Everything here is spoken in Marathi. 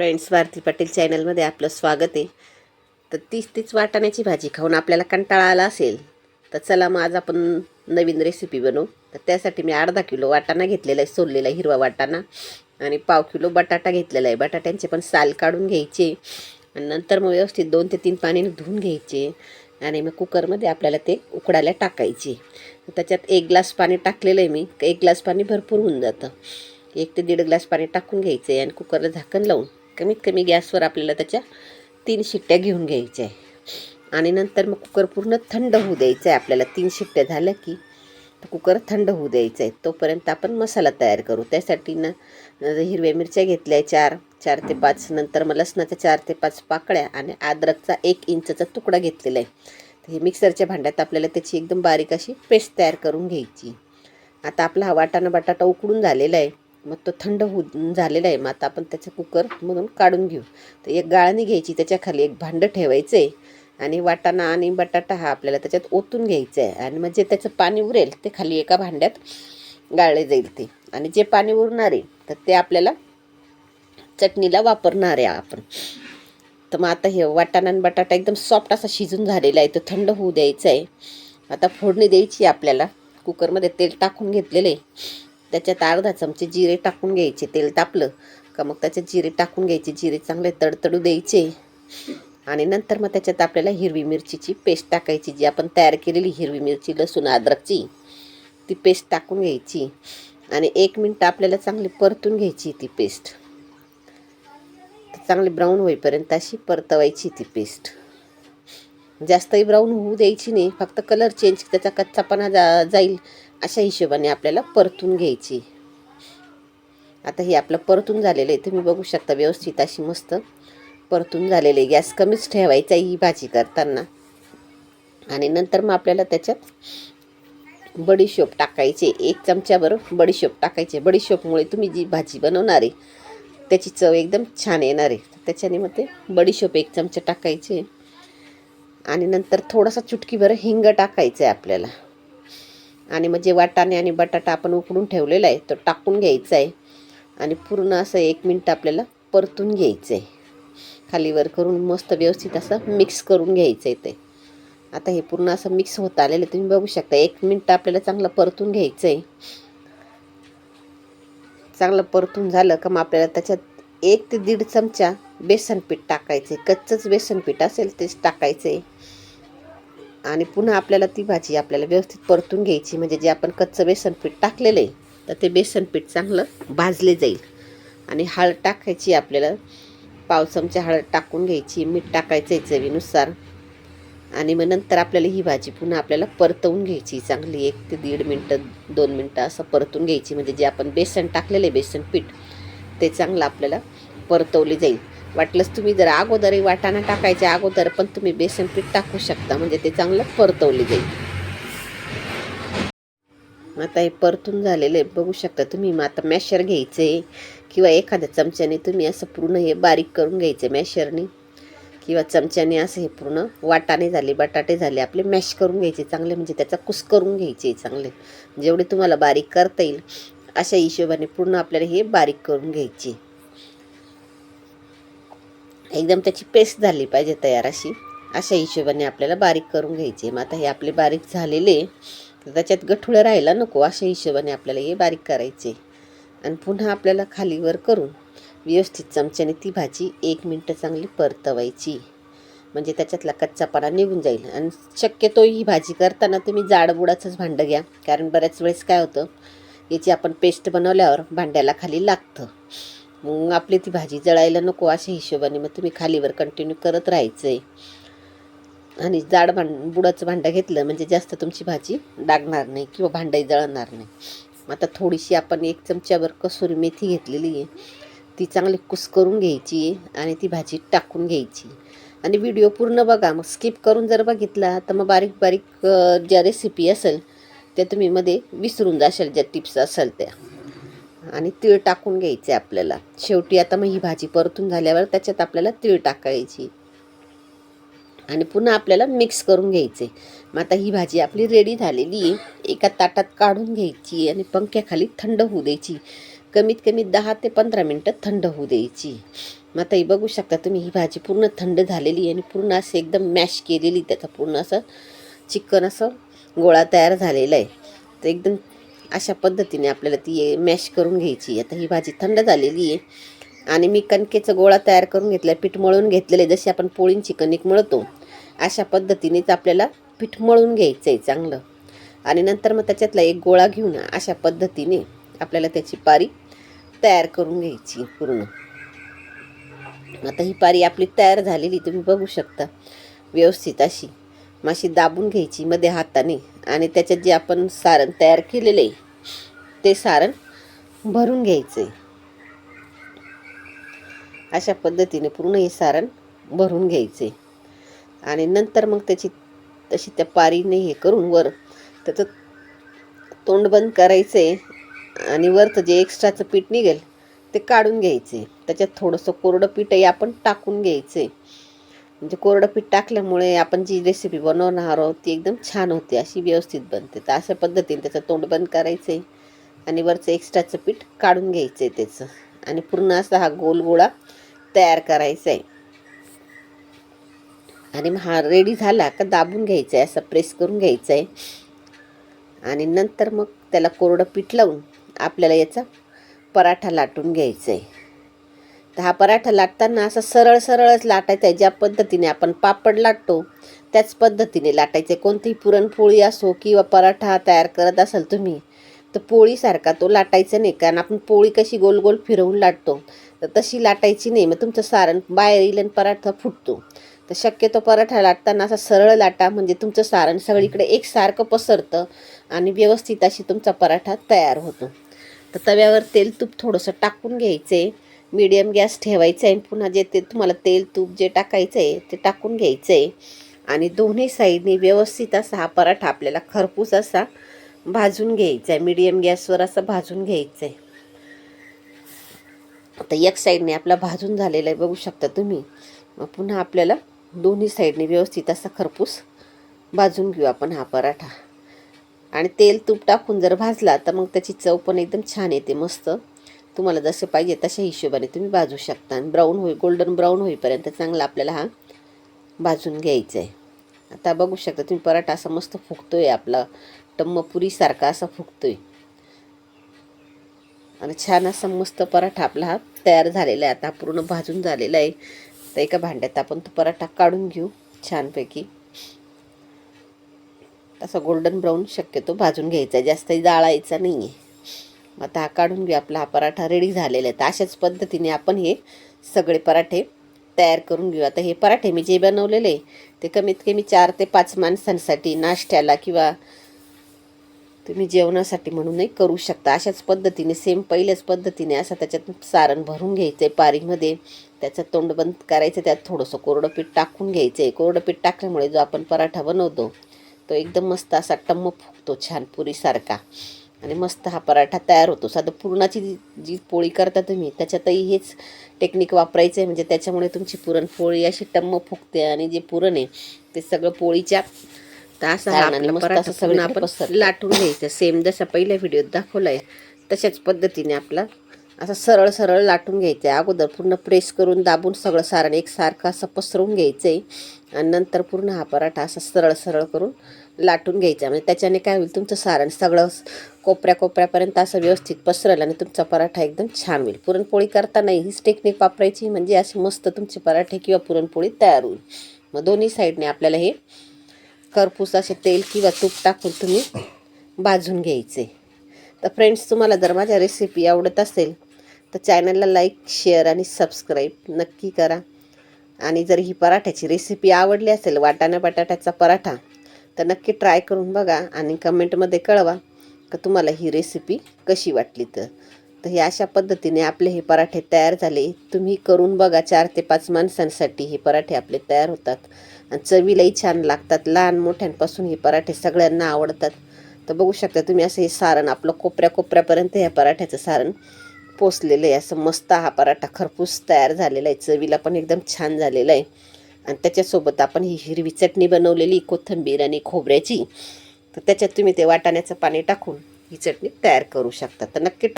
फ्रेंड्स भारती पाटील चॅनलमध्ये आपलं स्वागत आहे. तर तीच तीच वाटाण्याची भाजी खाऊन आपल्याला कंटाळा आला असेल तर चला मग आज आपण नवीन रेसिपी बनवू. तर त्यासाठी मी अर्धा किलो वाटाणा घेतलेला आहे सोललेला हिरवा वाटाणा आणि पाव किलो बटाटा घेतलेला आहे. बटाट्यांचे पण साल काढून घ्यायचे आणि नंतर मग व्यवस्थित दोन ते तीन पाणी धुवून घ्यायचे आणि मग कुकरमध्ये आपल्याला ते उकडायला टाकायचे. त्याच्यात एक ग्लास पाणी टाकलेलं आहे मी एक ग्लास पाणी भरपूर होऊन जातं. एक ते दीड ग्लास पाणी टाकून घ्यायचं आहे आणि कुकरला झाकण लावून कमीत कमी गॅसवर आपल्याला त्याच्या तीन शिट्ट्या घेऊन घ्यायच्या आहे. आणि नंतर मग कुकर पूर्ण थंड होऊ द्यायचं आहे. आपल्याला तीन शिट्ट्या झाल्या की कुकर थंड होऊ द्यायचं आहे. तोपर्यंत आपण मसाला तयार करू. त्यासाठी ना हिरव्या मिरच्या घेतल्या चार चार ते पाच. नंतर मग लसणाच्या चार ते पाच पाकळ्या आणि अद्रकचा एक इंचचा तुकडा घेतलेला आहे. तर हे मिक्सरच्या भांड्यात आपल्याला त्याची एकदम बारीक अशी पेस्ट तयार करून घ्यायची आता आपला हा वाटाणा बटाटा उकडून झालेला आहे. मग तो थंड होऊ झालेला आहे मग आता आपण त्याचं कुकरमधून काढून घेऊ. तर एक गाळणी घ्यायची त्याच्याखाली एक भांडं ठेवायचं आहे आणि वाटाणा आणि बटाटा हा आपल्याला त्याच्यात ओतून घ्यायचा आहे आणि मग जे त्याचं पाणी उरेल ते खाली एका भांड्यात गाळले जाईल ते. आणि जे पाणी उरणार आहे तर ते आपल्याला चटणीला वापरणार आहे आपण. तर मग आता हे वाटाणा आणि बटाटा एकदम सॉफ्ट असा शिजून झालेला आहे तो थंड होऊ द्यायचा आहे आता फोडणी द्यायची आपल्याला. कुकरमध्ये तेल टाकून घेतलेलं आहे. त्याच्यात अर्धा चमचे जिरे टाकून घ्यायचे तेल तापलं का मग त्याच्यात जिरे टाकून घ्यायचे जिरे चांगले तडतडू द्यायचे. आणि नंतर मग त्याच्यात आपल्याला हिरवी मिरचीची पेस्ट टाकायची जी आपण तयार केलेली हिरवी मिरची लसूण अद्रकची ती पेस्ट टाकून घ्यायची. आणि एक मिनटं आपल्याला चांगली परतून घ्यायची ती पेस्ट. चांगली ब्राऊन होईपर्यंत अशी परतवायची ती पेस्ट. जास्तही ब्राऊन होऊ द्यायची नाही फक्त कलर चेंज त्याचा कच्चापणा जा जाईल. अशा हिशोबाने आपल्याला परतून घ्यायची. आता हे आपलं परतून झालेलं आहे तुम्ही बघू शकता व्यवस्थित अशी मस्त परतून झालेले गॅस कमीच ठेवायचा ही भाजी करताना. आणि नंतर मग आपल्याला त्याच्यात बडीशोप टाकायचे एक चमच्याभर बडीशोप टाकायचे बडीशोपमुळे तुम्ही जी भाजी बनवणार आहे त्याची चव एकदम छान येणार आहे. त्याच्याने मग ते बडीशोप एक चमचा टाकायचे आणि नंतर थोडासा चुटकीभर हिंग टाकायचं आहे आपल्याला. आणि मग जे वाटाणे आणि बटाटा आपण उकडून ठेवलेला आहे तो टाकून घ्यायचा आहे. आणि पूर्ण असं एक मिनटं आपल्याला परतून घ्यायचं आहे. खालीवर करून मस्त व्यवस्थित असं मिक्स करून घ्यायचं आहे ते. आता हे पूर्ण असं मिक्स होत आलेलं तुम्ही बघू शकता. एक मिनटं आपल्याला चांगलं परतून घ्यायचं आहे. चांगलं परतून झालं का मग आपल्याला त्याच्यात एक ते दीड चमचा बेसन पीठ आहे. कच्चंच बेसन पीठ असेल तेच टाकायचं आहे. आणि पुन्हा आपल्याला ती भाजी आपल्याला व्यवस्थित परतून घ्यायची. म्हणजे जे आपण कच्चं बेसन पीठ टाकलेलं आहे तर ते बेसन पीठ चांगलं भाजले जाईल. आणि हळद टाकायची आपल्याला. पाव चमचा हळद टाकून घ्यायची. मीठ टाकायचं आहे चवीनुसार. आणि मग नंतर आपल्याला ही भाजी पुन्हा आपल्याला परतवून घ्यायची चांगली. एक ते दीड मिनटं दोन मिनटं असं परतून घ्यायची. म्हणजे जे आपण बेसन टाकलेलं आहे बेसन पीठ ते चांगलं आपल्याला परतवले जाईल. वाटलंच तुम्ही जर अगोदरही वाटाणा टाकायच्या अगोदर पण तुम्ही बेसन पीठ टाकू शकता म्हणजे ते चांगलं परतवले जाईल. आता हे परतून झालेलं आहे बघू शकता तुम्ही मग आता मॅशर घ्यायचं आहे किंवा एखाद्या चमच्याने तुम्ही असं पूर्ण हे बारीक करून घ्यायचं मॅशरने किंवा चमच्याने असं हे पूर्ण वाटाणे झाले बटाटे झाले आपले मॅश करून घ्यायचे चांगले म्हणजे त्याचा कुस करून घ्यायचे चांगले जेवढे तुम्हाला बारीक करता येईल अशा हिशोबाने पूर्ण आपल्याला हे बारीक करून घ्यायचे. एकदम त्याची पेस्ट झाली पाहिजे तयार अशी. अशा हिशोबाने आपल्याला बारीक करून घ्यायचे. मग आता हे आपले बारीक झालेले तर त्याच्यात गठुळं राहायला नको. अशा हिशोबाने आपल्याला हे बारीक करायचे. आणि पुन्हा आपल्याला खालीवर करून व्यवस्थित चमच्याने ती भाजी एक मिनटं चांगली परतवायची. म्हणजे त्याच्यातला कच्चापणा निघून जाईल. आणि शक्यतो ही भाजी करताना तुम्ही जाडबुडाचंच भांडं घ्या. कारण बऱ्याच वेळेस काय होतं याची आपण पेस्ट बनवल्यावर भांड्याला खाली लागतं. मग आपली ती भाजी जळायला नको अशा हिशोबाने मग तुम्ही खालीवर कंटिन्यू करत राहायचं आहे आणि जाड भांड बुडाचं भांडं घेतलं म्हणजे जास्त तुमची भाजी डागणार नाही किंवा भांडंही जळणार नाही. आता थोडीशी आपण एक चमच्यावर कसुरी मेथी घेतलेली आहे. ती चांगली कुस करून घ्यायची आणि ती भाजी टाकून घ्यायची. आणि व्हिडिओ पूर्ण बघा मग स्किप करून जर बघितला तर मग बारीक बारीक ज्या रेसिपी असेल त्या तुम्ही मध्ये विसरून जाशाल ज्या टिप्स असेल त्या. आणि तीळ टाकून घ्यायचे आपल्याला. शेवटी आता मग ही भाजी परतून झाल्यावर त्याच्यात आपल्याला तीळ टाकायची. आणि पुन्हा आपल्याला मिक्स करून घ्यायचे. मग आता ही भाजी आपली रेडी झालेली आहे. एका ताटात काढून घ्यायची आणि पंख्याखाली थंड होऊ द्यायची. कमीत कमी दहा ते पंधरा मिनटं थंड होऊ द्यायची. मग आता ही बघू शकता तुम्ही ही भाजी पूर्ण थंड झालेली आहे आणि पूर्ण असं एकदम मॅश केलेली त्याचा पूर्ण असं चिकन असं गोळा तयार झालेला आहे. तर एकदम अशा पद्धतीने आपल्याला ती मॅश करून घ्यायची. आता ही भाजी थंड झालेली आहे आणि मी कणकेचा गोळा तयार करून घेतला पीठ मळून घेतलेलं आहे. जशी आपण पोळींची कणिक मळतो अशा पद्धतीनेच आपल्याला पीठ मळून घ्यायचं आहे चांगलं. आणि नंतर मग त्याच्यातला एक गोळा घेऊन अशा पद्धतीने आपल्याला त्याची पारी तयार करून घ्यायची पूर्ण. आता ही पारी आपली तयार झालेली तुम्ही बघू शकता. व्यवस्थित अशी. माशी दाबून घ्यायची मध्ये हाताने. आणि त्याच्यात जे आपण सारण तयार केलेलं आहे ते सारण भरून घ्यायचं. आहे अशा पद्धतीने पूर्ण हे सारण भरून घ्यायचे. आणि नंतर मग त्याची तशी त्या पारीने हे करून वर त्याचं तोंड बंद करायचं आहे आणि वरचं जे एक्स्ट्राचं पीठ निघेल ते काढून घ्यायचे. त्याच्यात थोडंसं कोरडं पीठही आपण टाकून घ्यायचे. म्हणजे कोरडं पीठ टाकल्यामुळे आपण जी रेसिपी बनवणार आहोत ती एकदम छान होते अशी व्यवस्थित बनते. तर अशा पद्धतीने त्याचं तोंड बंद करायचं आहे आणि वरचं एक्स्ट्राचं पीठ काढून घ्यायचं आहे त्याचं. आणि पूर्ण असा हा गोल गोळा तयार करायचा आहे आणि मग हा रेडी झाला का दाबून घ्यायचा आहे असं प्रेस करून घ्यायचा आहे आणि नंतर मग त्याला कोरडं पीठ लावून आपल्याला याचा पराठा लाटून घ्यायचा आहे तर हा पराठा लाटताना असा सरळ सरळच लाटायचा आहे ज्या पद्धतीने आपण पापड लाटतो त्याच पद्धतीने लाटायचे. कोणतीही पुरणपोळी असो किंवा पराठा तयार करत असाल तुम्ही तर पोळीसारखा तो लाटायचा नाही कारण आपण पोळी कशी गोल गोल फिरवून लाटतो तर तशी लाटायची नाही मग तुमचं सारण बाहेर येईल आणि पराठा फुटतो. तर शक्यतो पराठा लाटताना असा सरळ लाटा म्हणजे तुमचं सारण सगळीकडे एकसारखं पसरतं आणि व्यवस्थित अशी तुमचा पराठा तयार होतो. तर तव्यावर तेल तूप थोडंसं टाकून घ्यायचे. आहे मीडियम गॅस ठेवायचा आहे पुन्हा जे ते तुम्हाला तेल तूप जे टाकायचं आहे ते टाकून घ्यायचं आहे आणि दोन्ही साईडने व्यवस्थित असा हा पराठा आपल्याला खरपूस असा भाजून घ्यायचा आहे मीडियम गॅसवर असं भाजून घ्यायचं आहे आता एक साईडने आपला भाजून झालेला आहे बघू शकता तुम्ही. मग पुन्हा आपल्याला दोन्ही साईडने व्यवस्थित असा खरपूस भाजून घेऊ आपण हा पराठा. आणि तेल तूप टाकून जर भाजला तर मग त्याची चव पण एकदम छान येते मस्त. तुम्हाला जसं पाहिजे तशा हिशोबाने तुम्ही भाजू शकता. आणि ब्राऊन होई गोल्डन ब्राऊन होईपर्यंत चांगला आपल्याला हा भाजून घ्यायचा आहे आता बघू शकता तुम्ही पराठा असा मस्त फुगतोय आपला. टम्मपुरीसारखा असा फुगतोय. आणि छान असा मस्त पराठा आपला हा तयार झालेला आहे. आता पूर्ण भाजून झालेला आहे. तर एका भांड्यात आपण तो पराठा काढून घेऊ छानपैकी. तसा गोल्डन ब्राऊन शक्यतो भाजून घ्यायचा आहे. जास्तही जाळायचा नाही आहे आता हा काढून घेऊ. आपला हा पराठा रेडी झालेला आहे. तर अशाच पद्धतीने आपण हे सगळे पराठे तयार करून घेऊ. आता हे पराठे मी जे बनवलेले ते कमीत कमी चार ते पाच माणसांसाठी नाश्त्याला किंवा तुम्ही जेवणासाठी म्हणूनही करू शकता. अशाच पद्धतीने सेम पहिल्याच पद्धतीने असं त्याच्यात सारण भरून घ्यायचं आहे पारीमध्ये. त्याचं तोंड बंद करायचं त्यात थोडंसं कोरडं पीठ टाकून घ्यायचं आहे कोरडं पीठ टाकल्यामुळे जो आपण पराठा बनवतो तो एकदम मस्त असा टम्म फुगतो छान पुरीसारखा. आणि मस्त हा पराठा तयार होतो. साधं पुरणाची जी पोळी करता तुम्ही त्याच्यातही हेच टेक्निक वापरायचं आहे म्हणजे त्याच्यामुळे तुमची पुरणपोळी अशी टम्म फुगते आणि जे पुरण आहे ते सगळं पोळीच्या सगळं आपण लाटून घ्यायचं. सेम जसा पहिल्या व्हिडिओत दाखवला आहे तशाच पद्धतीने आपला असं सरळ सरळ लाटून घ्यायचं आहे अगोदर पूर्ण प्रेस करून दाबून सगळं सारण एकसारखं असं पसरवून घ्यायचं आहे आणि नंतर पूर्ण हा पराठा असा सरळ सरळ करून लाटून घ्यायचा. म्हणजे त्याच्याने काय होईल तुमचं सारण सगळं कोपऱ्या कोपऱ्यापर्यंत असं व्यवस्थित पसरल आणि तुमचा पराठा एकदम छान होईल. पुरणपोळी करताना हीच टेक्निक वापरायची. म्हणजे असे मस्त तुमचे पराठे किंवा पुरणपोळी तयार होईल. मग दोन्ही साईडने आपल्याला हे खरपूस असे तेल किंवा तूप टाकून तुम्ही भाजून घ्यायचे. तर फ्रेंड्स तुम्हाला जर माझ्या रेसिपी आवडत असेल तर चॅनलला लाईक शेअर आणि सबस्क्राईब नक्की करा. आणि जर ही पराठ्याची रेसिपी आवडली असेल वाटाणा बटाट्याचा पराठा तर नक्की ट्राय करून बघा आणि कमेंटमध्ये कळवा का तुम्हाला ही रेसिपी कशी वाटली तर. तर हे अशा पद्धतीने आपले हे पराठे तयार झाले. तुम्ही करून बघा चार ते पाच माणसांसाठी हे पराठे आपले तयार होतात. आणि चवीलाही छान लागतात. लहान मोठ्यांपासून हे पराठे सगळ्यांना आवडतात. तर बघू शकता तुम्ही असं हे सारण आपलं कोपऱ्या कोपऱ्यापर्यंत ह्या पराठ्याचं सारण पोचलेलं आहे. असं मस्त हा पराठा खरपूस तयार झालेला आहे. चवीला पण एकदम छान झालेला आहे. आणि त्याच्यासोबत आपण ही हिरवी चटणी बनवलेली कोथिंबीर आणि खोबऱ्याची. तर त्याच्यात तुम्ही ते वाटाण्याचं पाणी टाकून ही चटणी तयार करू शकता. तर नक्की